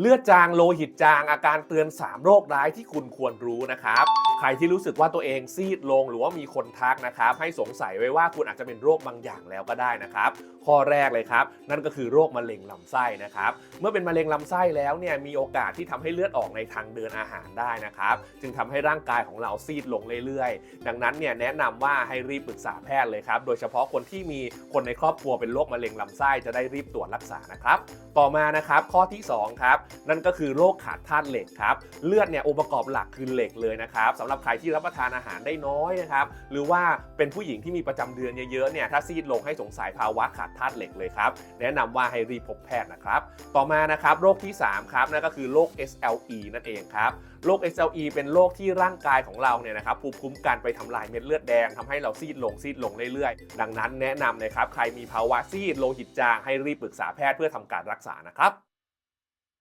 เลือดจางโลหิตจางอาการเตือน 3 โรคร้ายที่คุณควรรู้นะครับ ใครที่รู้สึกว่าตัวเองซีดลงหรือว่ามีคนทักนะครับ ให้สงสัยไว้ว่าคุณอาจจะเป็นโรคบางอย่างแล้วก็ได้นะครับ ข้อแรกเลยครับ นั่นก็คือโรคมะเร็งลำไส้นะครับ เมื่อเป็นมะเร็งลำไส้แล้วเนี่ยมีโอกาสที่ทำให้เลือดออกในทางเดินอาหารได้นะครับ จึงทำให้ร่างกายของเราซีดลงเรื่อยๆ ดังนั้นเนี่ยแนะนำว่าให้รีบปรึกษาแพทย์เลยครับ โดยเฉพาะคนที่มีคนในครอบครัวเป็นโรคมะเร็งลำไส้จะได้รีบตรวจรักษานะครับ ต่อมานะครับข้อที่สองครับนั่นก็คือโรคขาดธาตุเหล็กครับ เลือดเนี่ยองค์ประกอบหลักคือเหล็กเลยนะครับสำหรับใครที่รับประทานอาหารได้น้อยนะครับ หรือว่าเป็นผู้หญิงที่มีประจำเดือนเยอะๆเนี่ยถ้าซีดลงให้สงสัยภาวะขาดธาตุเหล็กเลยครับ แนะนำว่าให้รีบพบแพทย์นะครับ ต่อมานะครับโรคที่ 3 ครับนั่นก็คือโรค SLE นั่นเองครับ โรค SLE เป็นโรคที่ร่างกายของเราเนี่ยนะครับภูมิคุ้มกันไปทำลายเม็ดเลือดแดงทำให้เราซีดลงซีดลงเรื่อยๆ ดังนั้นแนะนำนะครับ ใครมีภาวะซีดโลหิตจางให้รีบปรึกษาแพทย์เพื่อทำการรักษานะครับ